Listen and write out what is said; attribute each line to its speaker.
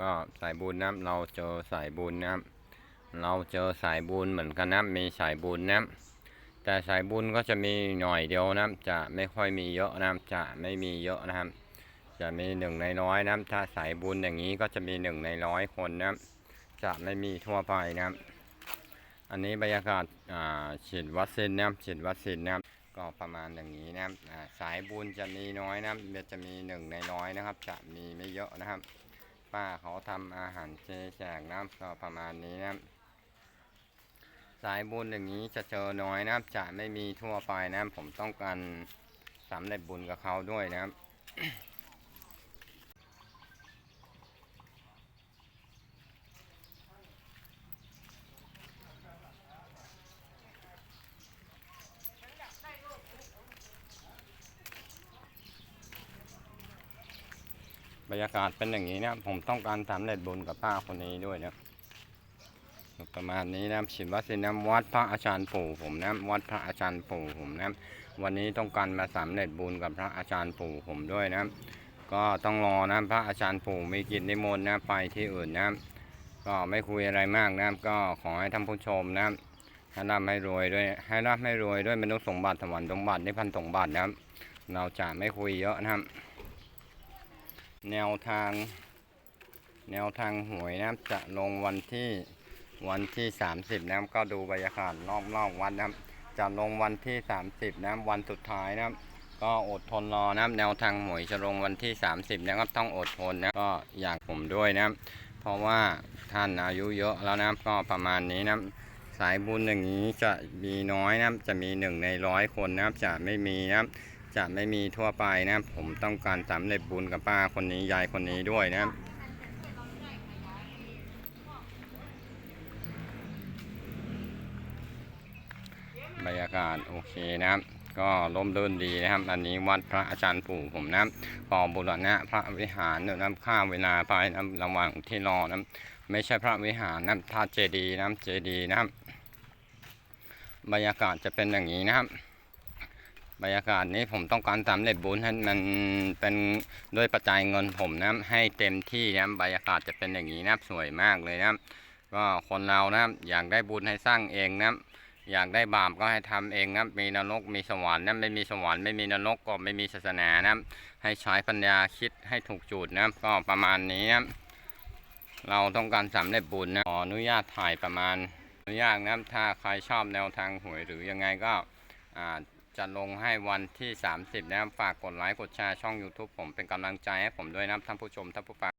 Speaker 1: ก็สายบุญนะเราเจอสายบุญนะเราเจอสายบุญเหมือนกันนะมีสายบุญนะแต่สายบุญก็จะมีหน่อยเดียวนะจะไม่ค่อยมีเยอะนะจะไม่มีเยอะนะครับ จะมีหนึ่งในร้อยนะถ้าสายบุญอย่างนี้ก็จะมีหนึ่งในร้อยคนนะจะไม่มีทั่วไปนะอันนี้บรรยากาศอ่าฉีดวัคซีนนะฉีดวัคซีนนะก็ประมาณอย่างนี้นะครับสายบุญจะมีน้อยนะจะมีหนึ่งในร้อยนะครับ จะมีไม่เยอะนะครับ ป้าเขาทำอาหารเจแจกนะครับก็ประมาณนี้นะสายบุญอย่างนี้จะเจอน้อยนะจะไม่มีทั่วไปนะผมต้องการสำเร็จบุญกับเขาด้วยนะครับ บรรยากาศเป็นอย่างนี้นะผมต้องการสำเร็จบุญกับป้าคนนี้ด้วยนะประมาณนี้นะครับฉีดวัคซีนน้ำวัดพระอาจารย์ปู่ผมนะวัดพระอาจารย์ปู่ผมนะวันนี้ต้องการมาสำเร็จบุญกับพระอาจารย์ปู่ผมด้วยนะก็ต้องรอนะพระอาจารย์ปู่มีกิจนิมนต์นะไปที่อื่นนะก็ไม่คุยอะไรมากนะก็ขอให้ท่านผู้ชมนะให้ร่ำให้รวยด้วยให้ร่ำให้รวยด้วยมนุษย์สมบัติสวรรค์สมบัตินิพพานสมบัตินะเราจะไม่คุยเยอะนะครับ แนวทาง แนวทางหวยนะครับจะลงวันที่วันที่ 30 นะครับ ก็ดูบรรยากาศรอบๆวัดนะครับ จะลงวันที่ 30 นะครับ วันสุดท้ายนะครับ ก็อดทนรอนะครับ แนวทางหวยจะลงวันที่ 30 นะครับ ต้องอดทนนะก็อยากผมด้วยนะครับ เพราะว่าท่านอายุเยอะแล้วนะครับ ก็ประมาณนี้นะครับ สายบุญอย่างนี้จะมีน้อยนะครับ จะมีหนึ่งในร้อยคนนะครับ จะไม่มีนะครับ จะไม่มีทั่วไปนะครับผมต้องการสำเร็จบุญกับป้าคนนี้ยายคนนี้ด้วยนะครับบรรยากาศโอเคนะครับก็ร่มรื่นดีนะครับ อันนี้วัดพระอาจารย์ปู่ผมนะครับก่อบุรณะพระวิหารนะครับข้ามเวลาไปนะระหว่างที่รอนะไม่ใช่พระวิหารนะท่าเจดีย์นะเจดีย์นะครับบรรยากาศจะเป็นอย่างนี้นะครับ บรรยากาศนี้ผมต้องการสำเร็จบุญให้มันเป็นด้วยปัจจัยเงินผมนะให้เต็มที่นะบรรยากาศจะเป็นอย่างนี้นะสวยมากเลยนะก็คนเรานะอยากได้บุญให้สร้างเองนะอยากได้บาปก็ให้ทำเองนะมีนรกมีสวรรค์นะไม่มีสวรรค์ไม่มีนรกก็ไม่มีศาสนานะให้ใช้ปัญญาคิดให้ถูกจุดนะก็ประมาณนี้นะเราต้องการสำเร็จบุญนะขออนุญาตถ่ายประมาณอนุญาตนะถ้าใครชอบแนวทางหวยหรือยังไงก็อ่า จะลงให้วันที่ 30 นะครับ ฝากกดไลค์ กดแชร์ช่อง YouTube ผมเป็นกำลังใจให้ผมด้วยนะครับท่านผู้ชมท่านผู้ฟัง